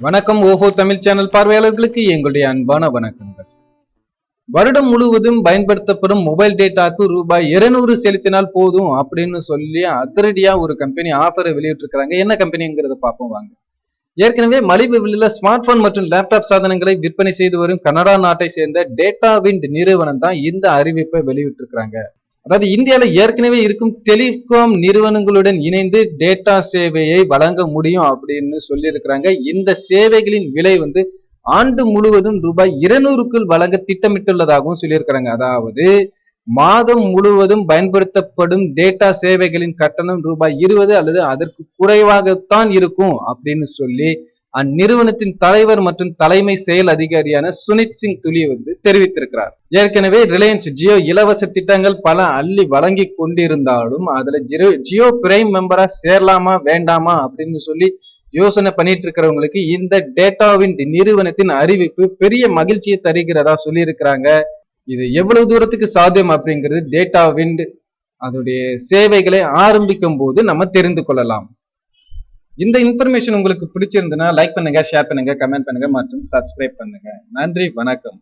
வணக்கம். ஓஹோ தமிழ் சேனல் பார்வையாளர்களுக்கு எங்களுடைய அன்பான வணக்கங்கள். வருடம் முழுவதும் பயன்படுத்தப்படும் மொபைல் டேட்டாக்கு ரூபாய் 200 செலுத்தினால் போதும் அப்படின்னு சொல்லி அதிரடியா ஒரு கம்பெனி ஆஃபரை வெளியிட்டிருக்கிறாங்க. என்ன கம்பெனிங்கிறத பார்ப்போம் வாங்க. ஏற்கனவே மலிவு விலையில ஸ்மார்ட் போன் மற்றும் லேப்டாப் சாதனங்களை விற்பனை செய்து வரும் கனடா நாட்டை சேர்ந்த டேட்டா விண்ட் நிறுவனம் தான் இந்த அறிவிப்பை வெளியிட்டிருக்கிறாங்க. அதாவது இந்தியால ஏற்கனவே இருக்கும் டெலிகாம் நிறுவனங்களுடன் இணைந்து டேட்டா சேவையை வழங்க முடியும் அப்படின்னு சொல்லியிருக்கிறாங்க. இந்த சேவைகளின் விலை வந்து ஆண்டு முழுவதும் ரூபாய் இருநூறுக்குள் வழங்க திட்டமிட்டுள்ளதாகவும் சொல்லியிருக்கிறாங்க. அதாவது மாதம் முழுவதும் பயன்படுத்தப்படும் டேட்டா சேவைகளின் கட்டணம் ரூபாய் இருபது அல்லது அதற்கு குறைவாகத்தான் இருக்கும் அப்படின்னு சொல்லி அந்நிறுவனத்தின் தலைவர் மற்றும் தலைமை செயல் அதிகாரியான சுனித் சிங் துலி வந்து தெரிவித்திருக்கிறார். ஏற்கனவே ரிலையன்ஸ் ஜியோ இலவச திட்டங்கள் பல அள்ளி வழங்கி கொண்டிருந்தாலும் அதுல ஜியோ ஜியோ பிரைம் மெம்பரா சேரலாமா வேண்டாமா அப்படின்னு சொல்லி யோசனை பண்ணிட்டு இருக்கிறவங்களுக்கு இந்த டேட்டாவின் நிறுவனத்தின் அறிவிப்பு பெரிய மகிழ்ச்சியை தருகிறதா சொல்லியிருக்கிறாங்க. இது எவ்வளவு தூரத்துக்கு சாத்தியம் அப்படிங்கிறது டேட்டாவின் அதோடைய சேவைகளை ஆரம்பிக்கும் போது நம்ம தெரிந்து கொள்ளலாம். இந்த இன்ஃபர்மேஷன் உங்களுக்கு பிடிச்சிருந்ததுன்னா லைக் பண்ணுங்க ஷேர் பண்ணுங்க கமெண்ட் பண்ணுங்க மற்றும் சப்ஸ்கிரைப் பண்ணுங்க. நன்றி வணக்கம்.